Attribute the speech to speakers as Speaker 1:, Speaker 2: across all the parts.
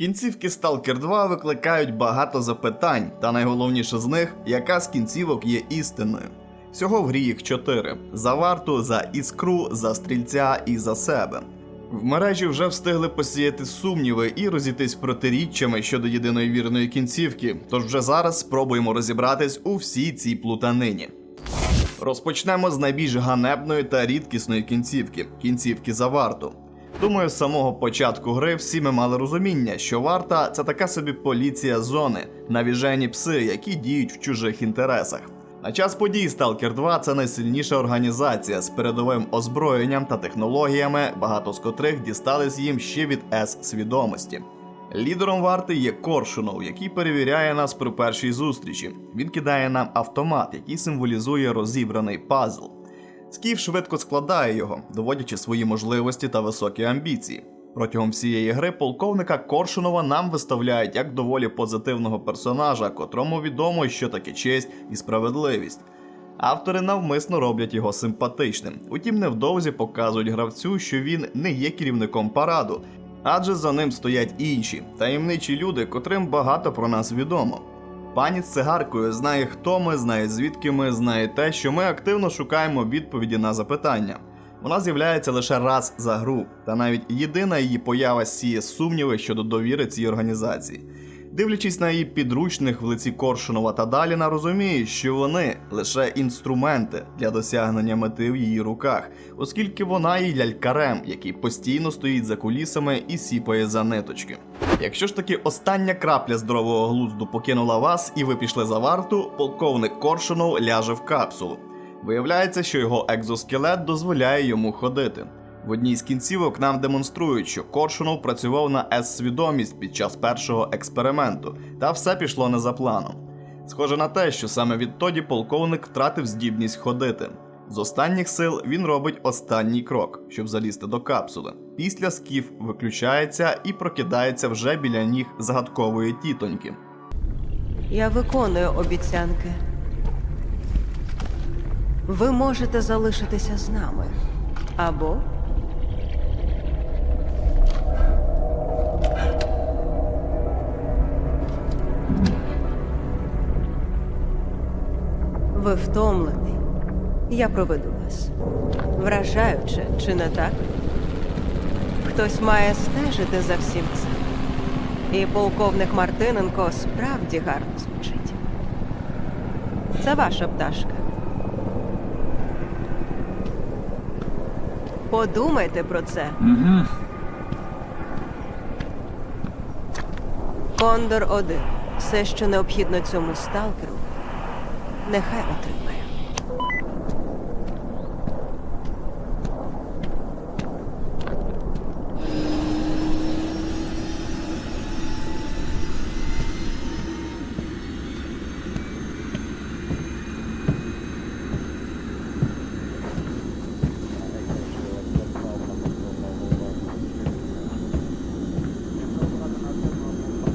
Speaker 1: Кінцівки Stalker 2 викликають багато запитань, та найголовніше з них, яка з кінцівок є істинною. Всього в грі їх чотири: за варту, за іскру, за стрільця і за себе. В мережі вже встигли посіяти сумніви і розійтись протиріччями щодо єдиної вірної кінцівки. Тож вже зараз спробуємо розібратись у всій цій плутанині. Розпочнемо з найбільш ганебної та рідкісної кінцівки кінцівки за варту. Думаю, з самого початку гри всі ми мали розуміння, що варта це така собі поліція зони, навіжені пси, які діють в чужих інтересах. На час подій Stalker 2 це найсильніша організація з передовим озброєнням та технологіями, багато з котрих дістались їм ще від С-свідомості. Лідером варти є Коршунов, який перевіряє нас при першій зустрічі. Він кидає нам автомат, який символізує розібраний пазл. Скіф швидко складає його, доводячи свої можливості та високі амбіції. Протягом всієї гри полковника Коршунова нам виставляють як доволі позитивного персонажа, котрому відомо, що таке честь і справедливість. Автори навмисно роблять його симпатичним, утім невдовзі показують гравцю, що він не є керівником параду, адже за ним стоять інші таємничі люди, котрим багато про нас відомо. Пані з цигаркою знає, хто ми, знає звідки ми, знає те, що ми активно шукаємо відповіді на запитання. Вона з'являється лише раз за гру, та навіть єдина її поява сіє сумніви щодо довіри цій організації. Дивлячись на її підручних в лиці Коршунова та Даліна, розуміє, що вони лише інструменти для досягнення мети в її руках, оскільки вона є лялькарем, який постійно стоїть за кулісами і сіпає за ниточки. Якщо ж таки остання крапля здорового глузду покинула вас і ви пішли за варту, полковник Коршунов ляже в капсулу. Виявляється, що його екзоскелет дозволяє йому ходити. В одній з кінцівок нам демонструють, що Коршунов працював на С-свідомість під час першого експерименту, та все пішло не за планом. Схоже на те, що саме відтоді полковник втратив здібність ходити. З останніх сил він робить останній крок, щоб залізти до капсули. Після скіф виключається і прокидається вже біля ніг загадкової тітоньки.
Speaker 2: Я виконую обіцянки. Ви можете залишитися з нами. Або ви втомлений. Я проведу вас. Вражаюче, чи не так? Хтось має стежити за всім цим. І полковник Мартиненко справді гарно звучить. Це ваша пташка. Подумайте про це.
Speaker 3: Угу.
Speaker 2: Кондор 1. Все, що необхідно цьому сталкеру, нехай отримає.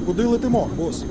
Speaker 4: Куди летимо, бос?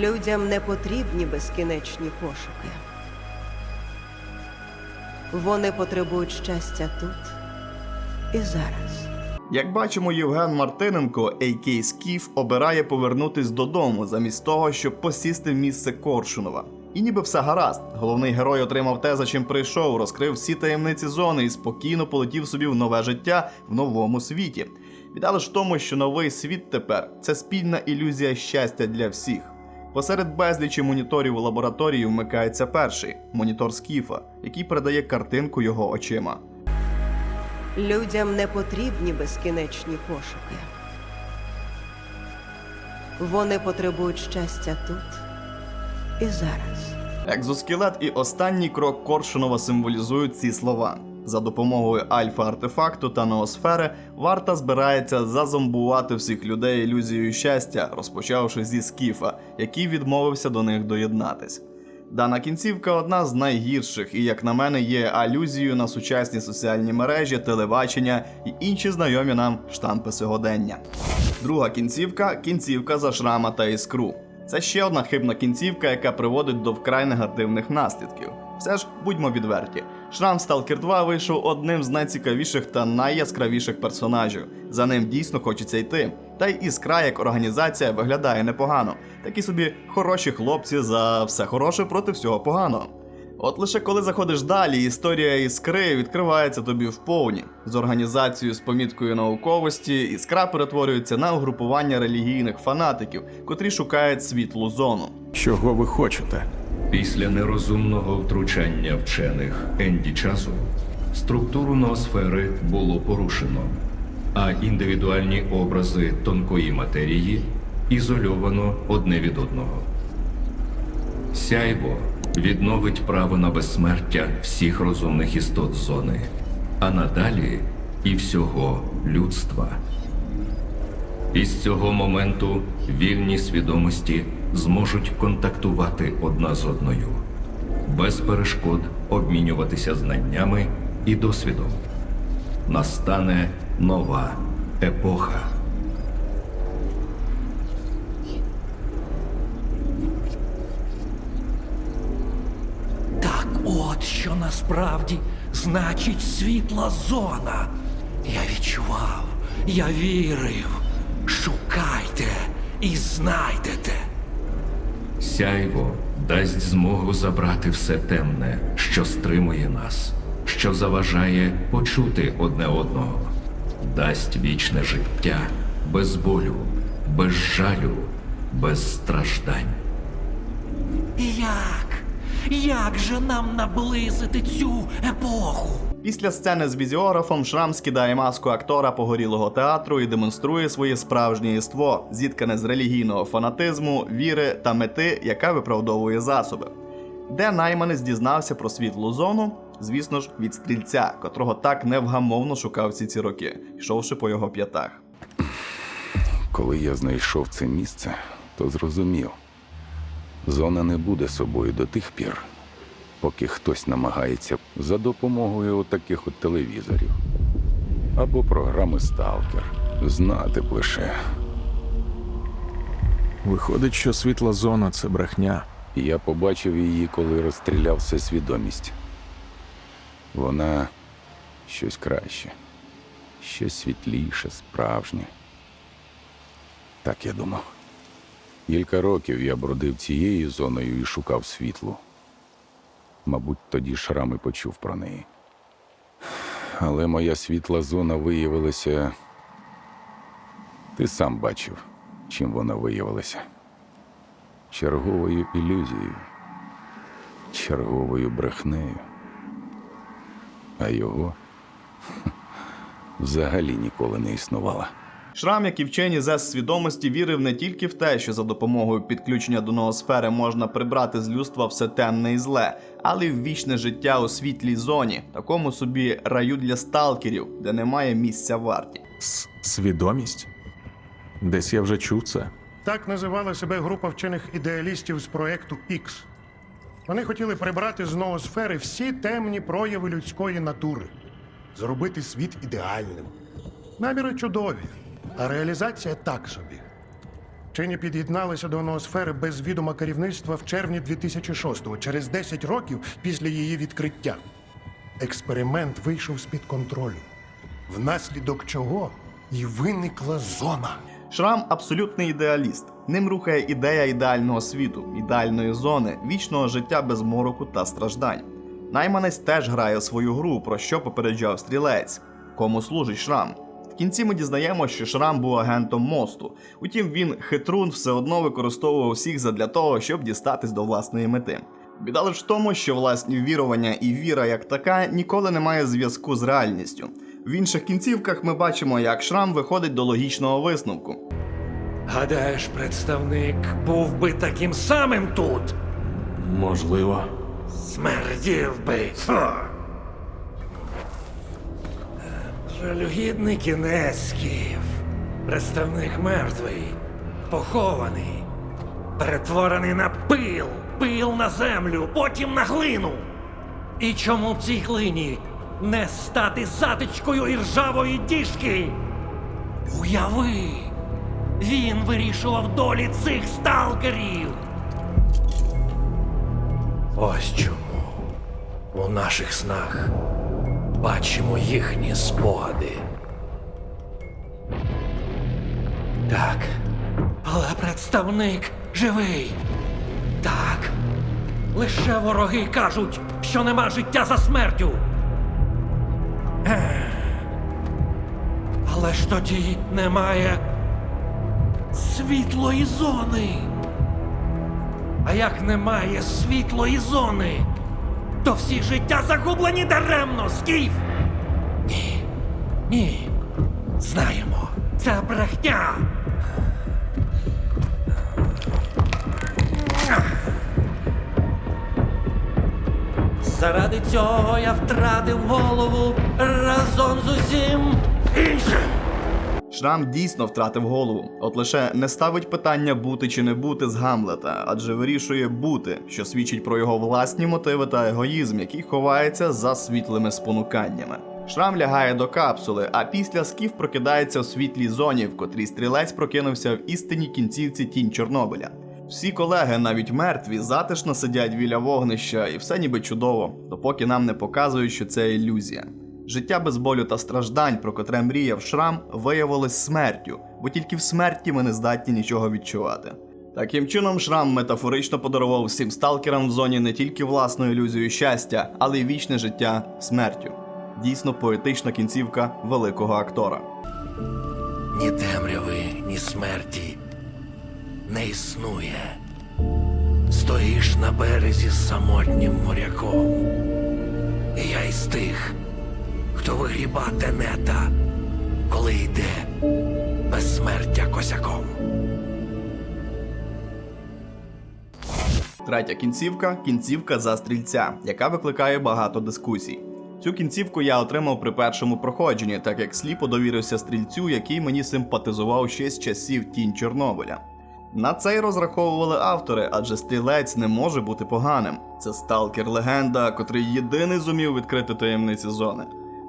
Speaker 2: Людям не потрібні безкінечні пошуки. Вони потребують щастя тут і зараз.
Speaker 1: Як бачимо, Євген Мартиненко, а.к. Скіф, обирає повернутись додому замість того, щоб посісти в місце Коршунова. І ніби все гаразд. Головний герой отримав те, за чим прийшов, розкрив всі таємниці зони і спокійно полетів собі в нове життя в новому світі. Біда лиш в тому, що новий світ тепер це спільна ілюзія щастя для всіх. Посеред безлічі моніторів у лабораторії вмикається перший монітор Скіфа, який передає картинку його очима.
Speaker 2: Людям не потрібні безкінечні пошуки. Вони потребують щастя тут і зараз.
Speaker 1: Екзоскелет і останній крок Коршунова символізують ці слова. За допомогою альфа-артефакту та ноосфери варта збирається зазомбувати всіх людей ілюзією щастя, розпочавши зі скіфа, який відмовився до них доєднатись. Дана кінцівка одна з найгірших, і, як на мене, є алюзією на сучасні соціальні мережі, телебачення і інші знайомі нам штампи сьогодення. Друга кінцівка кінцівка за шрама та іскру. Це ще одна хибна кінцівка, яка приводить до вкрай негативних наслідків. Все ж будьмо відверті. Шрам Stalker 2 вийшов одним з найцікавіших та найяскравіших персонажів. За ним дійсно хочеться йти. Та й іскра як організація виглядає непогано. Такі собі хороші хлопці за все хороше проти всього поганого. От лише коли заходиш далі, історія іскри відкривається тобі вповні. З організацією з поміткою науковості іскра перетворюється на угрупування релігійних фанатиків, котрі шукають світлу зону.
Speaker 4: Чого ви хочете?
Speaker 3: Після нерозумного втручання вчених Енді часу структуру ноосфери було порушено, а індивідуальні образи тонкої матерії ізольовано одне від одного. Сяйво відновить право на безсмертя всіх розумних істот зони, а надалі і всього людства. Із цього моменту вільні свідомості зможуть контактувати одна з одною, без перешкод обмінюватися знаннями і досвідом. Настане нова епоха.
Speaker 5: Так от що насправді значить світла зона. Я відчував, я вірив. Шукайте і знайдете.
Speaker 3: Сяйво дасть змогу забрати все темне, що стримує нас, що заважає почути одне одного, дасть вічне життя без болю, без жалю, без страждань.
Speaker 5: Як? Як же нам наблизити цю епоху?
Speaker 1: Після сцени з візіографом Шрам скидає маску актора погорілого театру і демонструє своє справжнє єство, зіткане з релігійного фанатизму, віри та мети, яка виправдовує засоби. Де найманець дізнався про світлу зону, звісно ж, від стрільця, котрого так невгамовно шукав всі ці роки, йшовши по його п'ятах.
Speaker 6: Коли я знайшов це місце, то зрозумів, зона не буде собою до тих пір, поки хтось намагається за допомогою отаких от телевізорів або програми Сталкер. Знати б лише.
Speaker 4: Виходить, що світла зона це брехня.
Speaker 6: Я побачив її, коли розстріляв всесвідомість. Вона щось краще, щось світліше, справжнє. Так я думав. Кілька років я бродив цією зоною і шукав світлу. Мабуть, тоді шрам і почув про неї. Але моя світла зона виявилася. Ти сам бачив, чим вона виявилася черговою ілюзією, черговою брехнею. А його взагалі ніколи не існувало.
Speaker 1: Шрам, як і вчені ЗЕС свідомості, вірив не тільки в те, що за допомогою підключення до ноосфери можна прибрати з людства все темне і зле, але й в вічне життя у світлій зоні, такому собі раю для сталкерів, де немає місця варті.
Speaker 4: С свідомість? Десь я вже чув це.
Speaker 7: Так називала себе група вчених ідеалістів з проекту X. Вони хотіли прибрати з ноосфери всі темні прояви людської натури, зробити світ ідеальним. Наміри чудові, а реалізація так собі. Вчені під'єдналися до ноосфери без відома керівництва в червні 2006-го, через 10 років після її відкриття. Експеримент вийшов з-під контролю, внаслідок чого і виникла зона.
Speaker 1: Шрам абсолютний ідеаліст. Ним рухає ідея ідеального світу, ідеальної зони, вічного життя без мороку та страждань. Найманець теж грає свою гру, про що попереджав стрілець. Кому служить шрам? В кінці ми дізнаємося, що Шрам був агентом мосту. Утім, він хитрун все одно використовував всіх задля того, щоб дістатись до власної мети. Біда лише в тому, що власні вірування і віра як така ніколи не має зв'язку з реальністю. В інших кінцівках ми бачимо, як Шрам виходить до логічного висновку.
Speaker 5: Гадаєш, представник був би таким самим тут?
Speaker 4: Можливо.
Speaker 5: Смердів би. Фу. Жалюгідний кінець, Скіф. Представник мертвий, похований, перетворений на пил, пил на землю, потім на глину. І чому б цій глині не стати затичкою іржавої діжки? Уяви, він вирішував долі цих сталкерів. Ось чому у наших снах бачимо їхні спогади. Так, але представник живий. Так. Лише вороги кажуть, що нема життя за смертю. Але ж тоді немає світлої зони. А як немає світлої зони, то всі життя загублені даремно, скіф. Ні. Ні. Знаємо. Це брехня. Заради цього я втратив голову разом з усім іншим.
Speaker 1: Шрам дійсно втратив голову, от лише не ставить питання бути чи не бути з Гамлета, адже вирішує бути, що свідчить про його власні мотиви та егоїзм, який ховається за світлими спонуканнями. Шрам лягає до капсули, а після скіф прокидається в світлій зоні, в котрій стрілець прокинувся в істинній кінцівці тінь Чорнобиля. Всі колеги, навіть мертві, затишно сидять біля вогнища, і все ніби чудово, допоки нам не показують, що це ілюзія. Життя без болю та страждань, про котре мріяв шрам, виявилось смертю, бо тільки в смерті ми не здатні нічого відчувати. Таким чином, шрам метафорично подарував всім сталкерам в зоні не тільки власну ілюзію щастя, але й вічне життя смертю. Дійсно поетична кінцівка великого актора.
Speaker 5: Ні темряви, ні смерті не існує. Стоїш на березі самотнім моряком. І я із тих, хто вигріба тенета, коли йде безсмертя косяком.
Speaker 1: Третя кінцівка кінцівка за стрільця, яка викликає багато дискусій. Цю кінцівку я отримав при першому проходженні, так як сліпо довірився стрільцю, який мені симпатизував ще з часів тінь Чорнобиля. На це й розраховували автори, адже стрілець не може бути поганим. Це сталкер легенда, котрий єдиний зумів відкрити таємниці зони.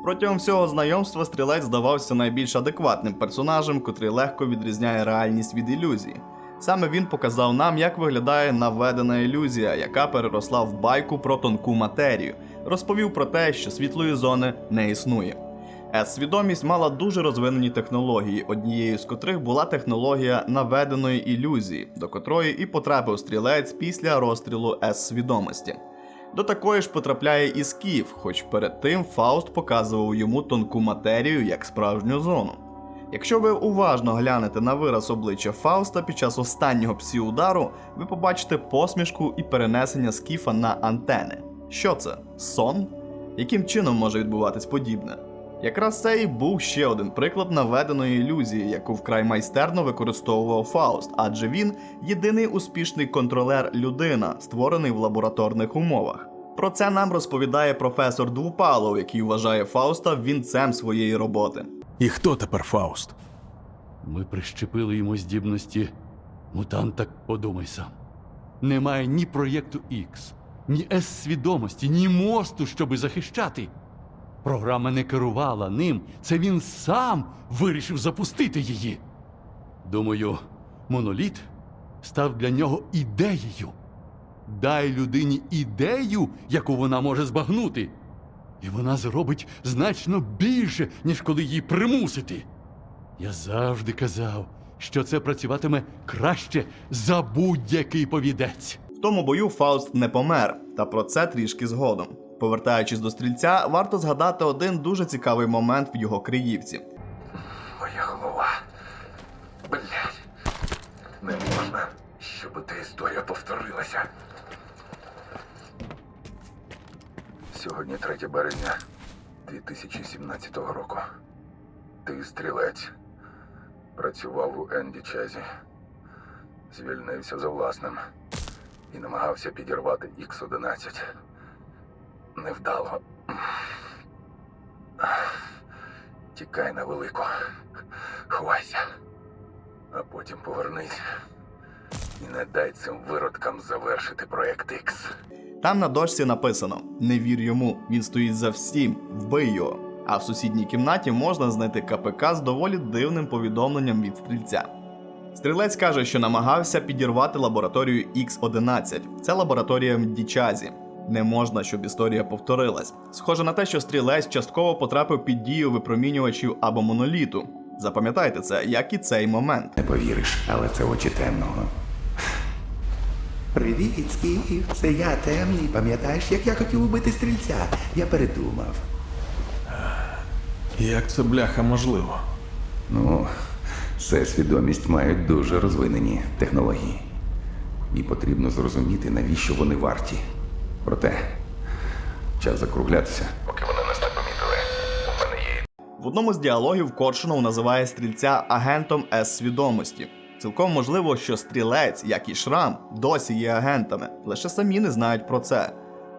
Speaker 1: Протягом всього знайомства стрілець здавався найбільш адекватним персонажем, котрий легко відрізняє реальність від ілюзії. Саме він показав нам, як виглядає наведена ілюзія, яка переросла в байку про тонку матерію, розповів про те, що світлої зони не існує. С-свідомість мала дуже розвинені технології, однією з котрих була технологія наведеної ілюзії, до котрої і потрапив стрілець після розстрілу С-свідомості. До такої ж потрапляє і Скіф, хоч перед тим Фауст показував йому тонку матерію як справжню зону. Якщо ви уважно глянете на вираз обличчя Фауста під час останнього псі-удару, ви побачите посмішку і перенесення скіфа на антени. Що це? Сон? Яким чином може відбуватись подібне? Якраз це і був ще один приклад наведеної ілюзії, яку вкрай майстерно використовував Фауст, адже він єдиний успішний контролер людина, створений в лабораторних умовах. Про це нам розповідає професор Двупалов, який вважає Фауста вінцем своєї роботи.
Speaker 4: І хто тепер Фауст?
Speaker 8: Ми прищепили йому здібності. Мутант так подумай сам. Немає ні проєкту X, ні С-свідомості, ні мосту, щоби захищати. Програма не керувала ним, це він сам вирішив запустити її. Думаю, моноліт став для нього ідеєю. Дай людині ідею, яку вона може збагнути. І вона зробить значно більше, ніж коли її примусити. Я завжди казав, що це працюватиме краще за будь-який повідець.
Speaker 1: В тому бою Фауст не помер, та про це трішки згодом. Повертаючись до стрільця, варто згадати один дуже цікавий момент в його криївці.
Speaker 9: Моя голова. Блять. Не можна, щоб та історія повторилася. Сьогодні 3 березня 2017 року. Ти стрілець. Працював у Енді Чазі. Звільнився за власним і намагався підірвати Х-11. Невдало. Тікай на велику. Ховайся. А потім повернись. І не дай цим виродкам завершити проект X.
Speaker 1: Там на дошці написано: Не вір йому, він стоїть за всім, вбий його. А в сусідній кімнаті можна знайти КПК з доволі дивним повідомленням від стрільця. Стрілець каже, що намагався підірвати лабораторію X11. Це лабораторія в Дічазі. Не можна, щоб історія повторилась. Схоже на те, що стрілець частково потрапив під дію випромінювачів або моноліту. Запам'ятайте це, як і цей момент.
Speaker 6: Не повіриш, але це очі темного.
Speaker 10: Привіт, Скіф, це я темний. Пам'ятаєш, як я хотів убити стрільця? Я передумав.
Speaker 4: Як це бляха можливо?
Speaker 6: Ну, це свідомість мають дуже розвинені технології. І потрібно зрозуміти, навіщо вони варті. Проте, час закруглятися. Поки вони нас не помітили, у мене є
Speaker 1: В одному з діалогів Коршунов називає стрільця агентом С-свідомості. Цілком можливо, що стрілець, як і Шрам, досі є агентами, лише самі не знають про це.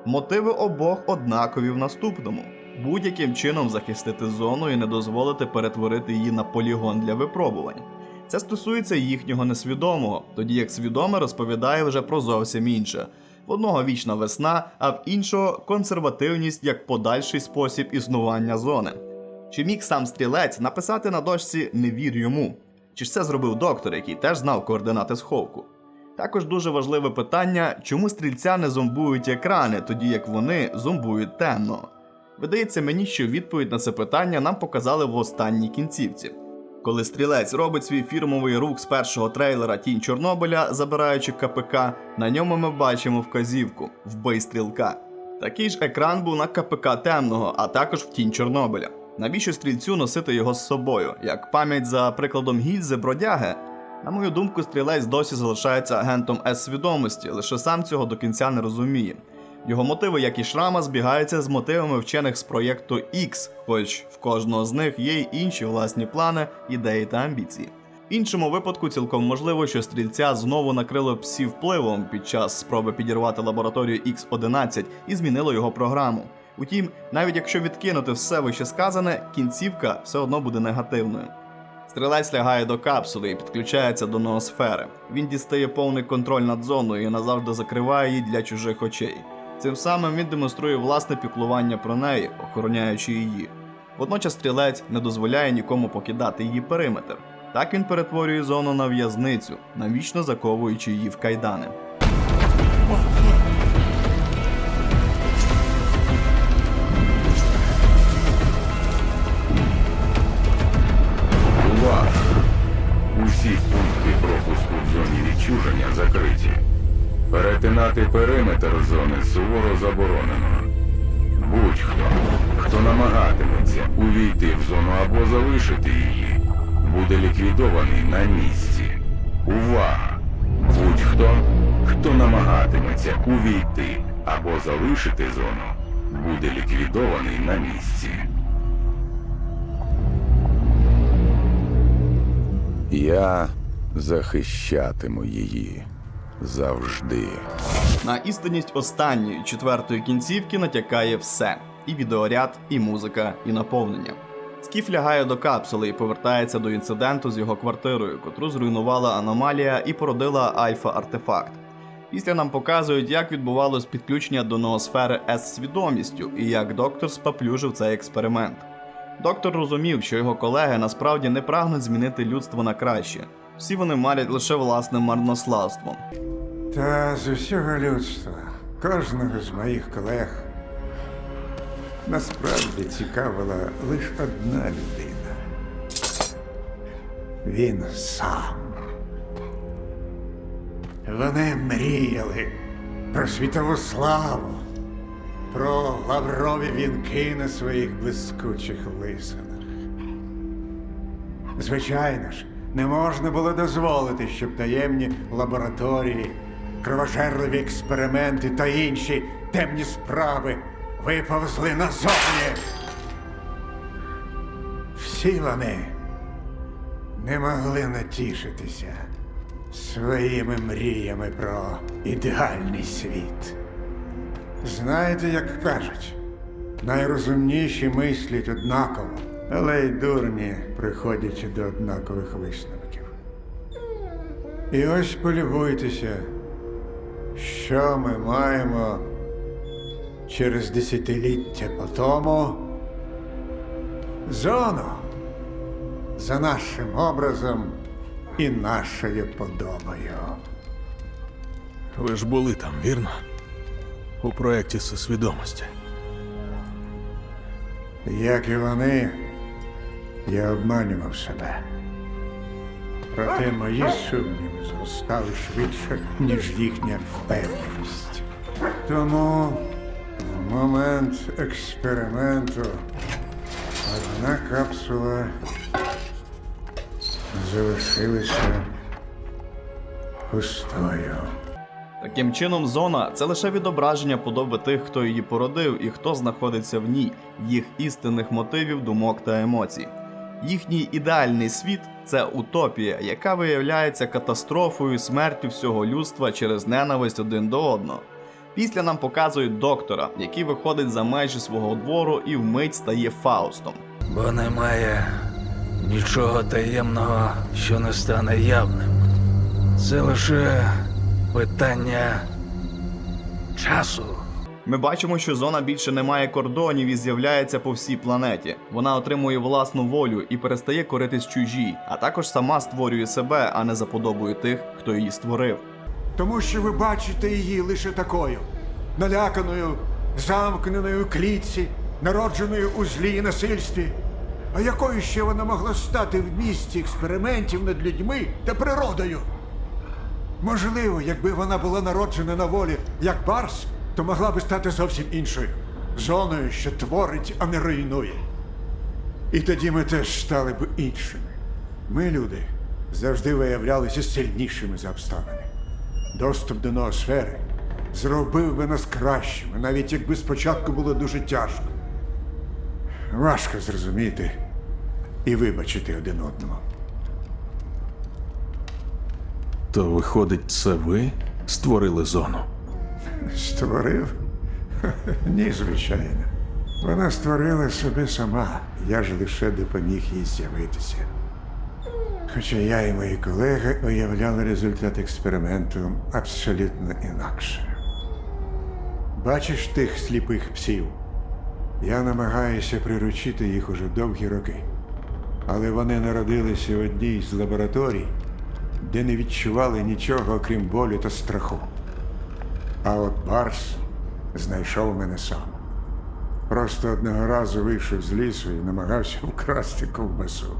Speaker 1: Мотиви обох однакові в наступному: будь-яким чином захистити зону і не дозволити перетворити її на полігон для випробувань. Це стосується їхнього несвідомого, тоді як свідоме розповідає вже про зовсім інше. В одного вічна весна, а в іншого консервативність як подальший спосіб існування зони. Чи міг сам стрілець написати на дошці не вір йому? Чи ж це зробив доктор, який теж знав координати сховку? Також дуже важливе питання, чому стрільця не зомбують екрани, тоді як вони зомбують темно. Видається мені, що відповідь на це питання нам показали в останній кінцівці. Коли стрілець робить свій фірмовий рух з першого трейлера Тінь Чорнобиля, забираючи КПК, на ньому ми бачимо вказівку Вбий стрілка. Такий ж екран був на КПК темного, а також в тінь Чорнобиля. Навіщо стрільцю носити його з собою? Як пам'ять за прикладом гільзи бродяги? На мою думку, стрілець досі залишається агентом С-свідомості, лише сам цього до кінця не розуміє. Його мотиви, як і шрама, збігаються з мотивами вчених з проєкту X, хоч в кожного з них є й інші власні плани, ідеї та амбіції. В іншому випадку цілком можливо, що стрільця знову накрило псі впливом під час спроби підірвати лабораторію X11 і змінило його програму. Утім, навіть якщо відкинути все вище сказане, кінцівка все одно буде негативною. Стрілець лягає до капсули і підключається до ноосфери. Він дістає повний контроль над зоною і назавжди закриває її для чужих очей. Цим самим він демонструє власне піклування про неї, охороняючи її. Водночас стрілець не дозволяє нікому покидати її периметр. Так він перетворює зону на в'язницю, навічно заковуючи її в кайдани.
Speaker 6: Усі пункти пропуску в зоні відчуження закриті. Перетинати периметр зони суворо заборонено. Будь-хто, хто намагатиметься увійти в зону або залишити її, буде ліквідований на місці. Увага! Будь-хто, хто намагатиметься увійти або залишити зону, буде ліквідований на місці. Я захищатиму її завжди.
Speaker 1: На істинність останньої четвертої кінцівки натякає все: і відеоряд, і музика, і наповнення. Скіф лягає до капсули і повертається до інциденту з його квартирою, котру зруйнувала аномалія і породила альфа-артефакт. Після нам показують, як відбувалось підключення до ноосфери з свідомістю і як доктор споплюжив цей експеримент. Доктор розумів, що його колеги насправді не прагнуть змінити людство на краще. Всі вони марять лише власним марнославством.
Speaker 11: Та з усього людства, кожного з моїх колег насправді цікавила лише одна людина. він сам. Вони мріяли про світову славу, про лаврові вінки на своїх блискучих лисинах. Звичайно ж, не можна було дозволити, щоб таємні лабораторії, кровожерливі експерименти та інші темні справи виповзли назовні. Всі вони не могли натішитися своїми мріями про ідеальний світ. Знаєте, як кажуть, найрозумніші мислять однаково, але й дурні приходять до однакових висновків. І ось полюбуйтеся, що ми маємо через десятиліття по тому зону за нашим образом і нашою подобою.
Speaker 4: Ви ж були там, вірно? У проєкті свідомості.
Speaker 11: Як і вони, я обманював себе. Проте мої сумніви зростали швидше, ніж їхня впевненість. Тому в момент експерименту одна капсула залишилася пустою.
Speaker 1: Таким чином, зона це лише відображення подоби тих, хто її породив і хто знаходиться в ній, їх істинних мотивів, думок та емоцій. Їхній ідеальний світ це утопія, яка виявляється катастрофою, смертю всього людства через ненависть один до одного. Після нам показують доктора, який виходить за межі свого двору і вмить стає Фаустом.
Speaker 9: Бо немає нічого таємного, що не стане явним. Це лише питання часу.
Speaker 1: Ми бачимо, що зона більше не має кордонів і з'являється по всій планеті. Вона отримує власну волю і перестає коритись чужій, а також сама створює себе, а не за подобою тих, хто її створив.
Speaker 11: Тому що ви бачите її лише такою, наляканою, замкненою клітці, народженою у злі насильстві. А якою ще вона могла стати в місті експериментів над людьми та природою? Можливо, якби вона була народжена на волі як барс, то могла би стати зовсім іншою зоною, що творить, а не руйнує. І тоді ми теж стали б іншими. Ми, люди, завжди виявлялися сильнішими за обставини. Доступ до ноосфери зробив би нас кращими, навіть якби спочатку було дуже тяжко. Важко зрозуміти і вибачити один одного.
Speaker 4: То виходить, це ви створили зону.
Speaker 11: Створив? Ні, звичайно. Вона створила себе сама. Я ж лише допоміг їй з'явитися. Хоча я і мої колеги уявляли результат експерименту абсолютно інакше. Бачиш тих сліпих псів? Я намагаюся приручити їх уже довгі роки. Але вони народилися в одній з лабораторій, де не відчували нічого, окрім болю та страху. А от Барс знайшов мене сам. Просто одного разу вийшов з лісу і намагався вкрасти ковбасу.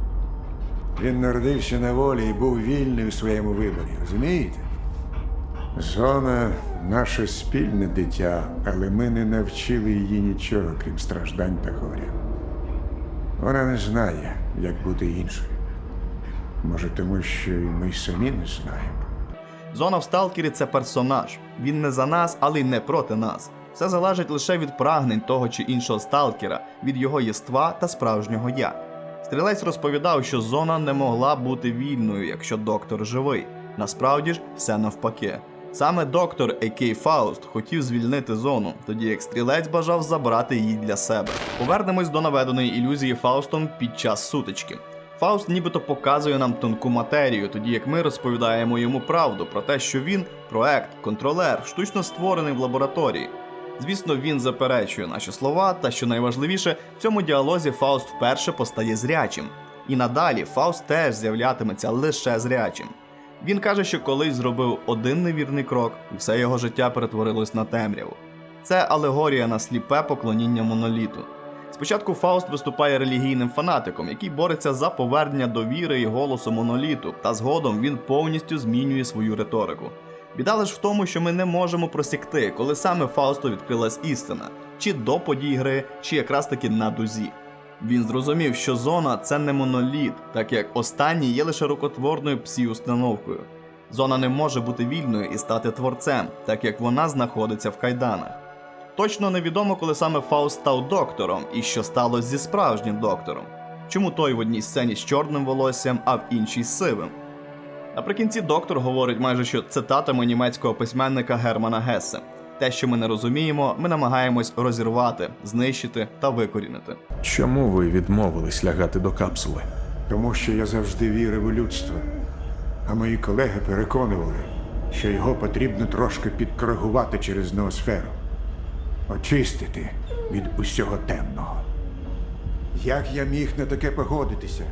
Speaker 11: Він народився на волі і був вільний у своєму виборі, розумієте? Зона наше спільне дитя, але ми не навчили її нічого, крім страждань та горя. Вона не знає, як бути іншою. Може, тому що і ми самі не знаємо.
Speaker 1: Зона в Сталкері це персонаж. Він не за нас, але й не проти нас. Все залежить лише від прагнень того чи іншого сталкера, від його єства та справжнього я. Стрілець розповідав, що зона не могла бути вільною, якщо доктор живий. Насправді ж, все навпаки. Саме доктор А.К. Фауст хотів звільнити зону, тоді як стрілець бажав забрати її для себе. Повернемось до наведеної ілюзії Фаустом під час сутички. Фауст нібито показує нам тонку матерію, тоді як ми розповідаємо йому правду про те, що він проект, контролер, штучно створений в лабораторії. Звісно, він заперечує наші слова, та що найважливіше, в цьому діалозі Фауст вперше постає зрячим. І надалі Фауст теж з'являтиметься лише зрячим. Він каже, що колись зробив один невірний крок, і все його життя перетворилось на темряву. Це алегорія на сліпе поклоніння моноліту. Спочатку Фауст виступає релігійним фанатиком, який бореться за повернення довіри і голосу моноліту, та згодом він повністю змінює свою риторику. Біда лиш в тому, що ми не можемо просікти, коли саме Фаусту відкрилась істина, чи до подій гри, чи якраз таки на дузі. Він зрозумів, що зона це не моноліт, так як останній є лише рукотворною псі-установкою. Зона не може бути вільною і стати творцем, так як вона знаходиться в кайданах. Точно невідомо, коли саме Фауст став доктором і що сталося зі справжнім доктором. Чому той в одній сцені з чорним волоссям, а в іншій з сивим. Наприкінці доктор говорить майже що цитатами німецького письменника Германа Гессе. Те, що ми не розуміємо, ми намагаємось розірвати, знищити та викорінити.
Speaker 4: Чому ви відмовились лягати до капсули?
Speaker 11: Тому що я завжди вірив у людство. А мої колеги переконували, що його потрібно трошки підкоригувати через ноосферу, очистити від усього темного. Як я міг на таке погодитися?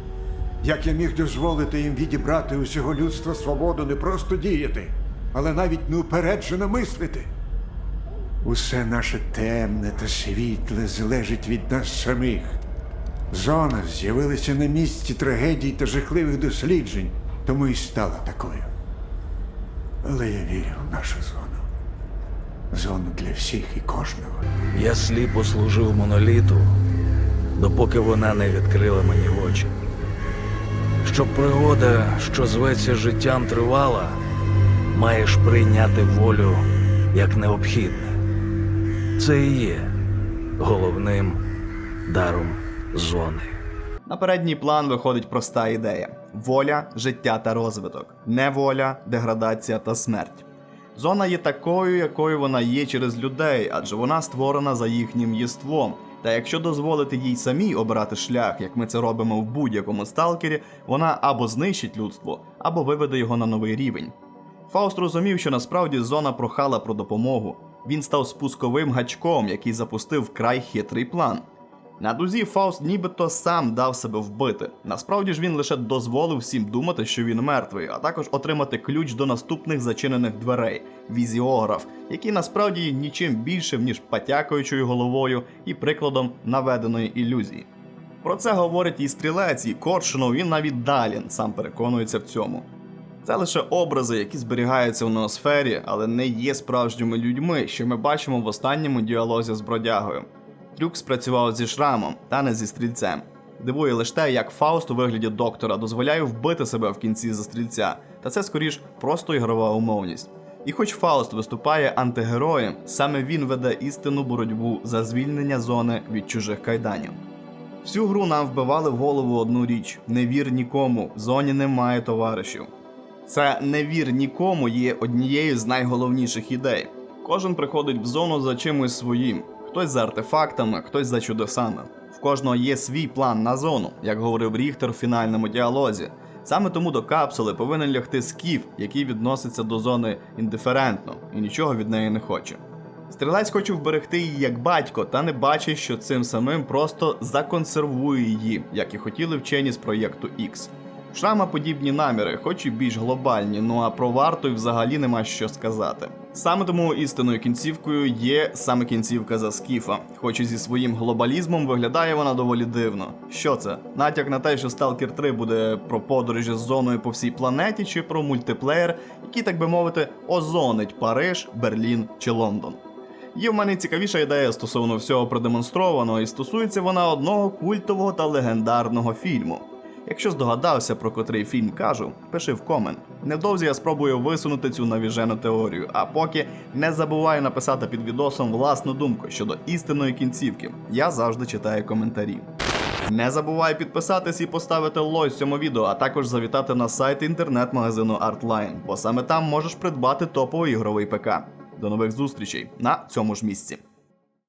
Speaker 11: Як я міг дозволити їм відібрати усього людства свободу не просто діяти, але навіть неупереджено мислити? Усе наше темне та світле залежить від нас самих. Зона з'явилася на місці трагедій та жахливих досліджень, тому і стала такою. Але я вірю в нашу зону. Зону для всіх і кожного.
Speaker 9: Я сліпо служив моноліту, допоки вона не відкрила мені очі. Щоб пригода, що зветься життям, тривала, маєш прийняти волю як необхідне. Це і є головним даром зони.
Speaker 1: На передній план виходить проста ідея: воля, життя та розвиток, неволя, деградація та смерть. Зона є такою, якою вона є через людей, адже вона створена за їхнім єством. Та якщо дозволити їй самій обирати шлях, як ми це робимо в будь-якому сталкері, вона або знищить людство, або виведе його на новий рівень. Фауст розумів, що насправді зона прохала про допомогу. Він став спусковим гачком, який запустив вкрай хитрий план. На дузі Фауст нібито сам дав себе вбити. Насправді ж він лише дозволив всім думати, що він мертвий, а також отримати ключ до наступних зачинених дверей візіограф, який насправді є нічим більшим, ніж потякаючою головою і прикладом наведеної ілюзії. Про це говорить і стрілець, і Коршунов, і навіть Далін сам переконується в цьому. Це лише образи, які зберігаються в ноосфері, але не є справжніми людьми, що ми бачимо в останньому діалозі з бродягою. Трюк спрацював зі шрамом, та не зі стрільцем. Дивує лише те, як Фауст у вигляді доктора дозволяє вбити себе в кінці за стрільця, та це скоріш просто ігрова умовність. І хоч Фауст виступає антигероєм, саме він веде істинну боротьбу за звільнення зони від чужих кайданів. Всю гру нам вбивали в голову одну річ: не вір нікому, в зоні немає товаришів. Це не вір нікому є однією з найголовніших ідей. Кожен приходить в зону за чимось своїм, хтось за артефактами, хтось за чудесами. В кожного є свій план на зону, як говорив Ріхтер в фінальному діалозі. Саме тому до капсули повинен лягти скіф, який відноситься до зони індиферентно і нічого від неї не хоче. Стрілець хоче вберегти її як батько, та не бачить, що цим самим просто законсервує її, як і хотіли вчені з проєкту X. Шрама подібні наміри, хоч і більш глобальні, ну а про варту й взагалі нема що сказати. Саме тому істинною кінцівкою є саме кінцівка за скіфа, хоч і зі своїм глобалізмом виглядає вона доволі дивно. Що це? Натяк на те, що Stalker 3 буде про подорожі з зоною по всій планеті, чи про мультиплеєр, який, так би мовити, озонить Париж, Берлін чи Лондон. Є в мене цікавіша ідея стосовно всього продемонстрованого, і стосується вона одного культового та легендарного фільму. Якщо здогадався, про котрий фільм кажу, пиши в комент. Невдовзі я спробую висунути цю навіжену теорію, а поки не забувай написати під відосом власну думку щодо істинної кінцівки. Я завжди читаю коментарі. Не забувай підписатись і поставити лойк цьому відео, а також завітати на сайт інтернет-магазину Artline, бо саме там можеш придбати топовий ігровий ПК. До нових зустрічей на цьому ж місці.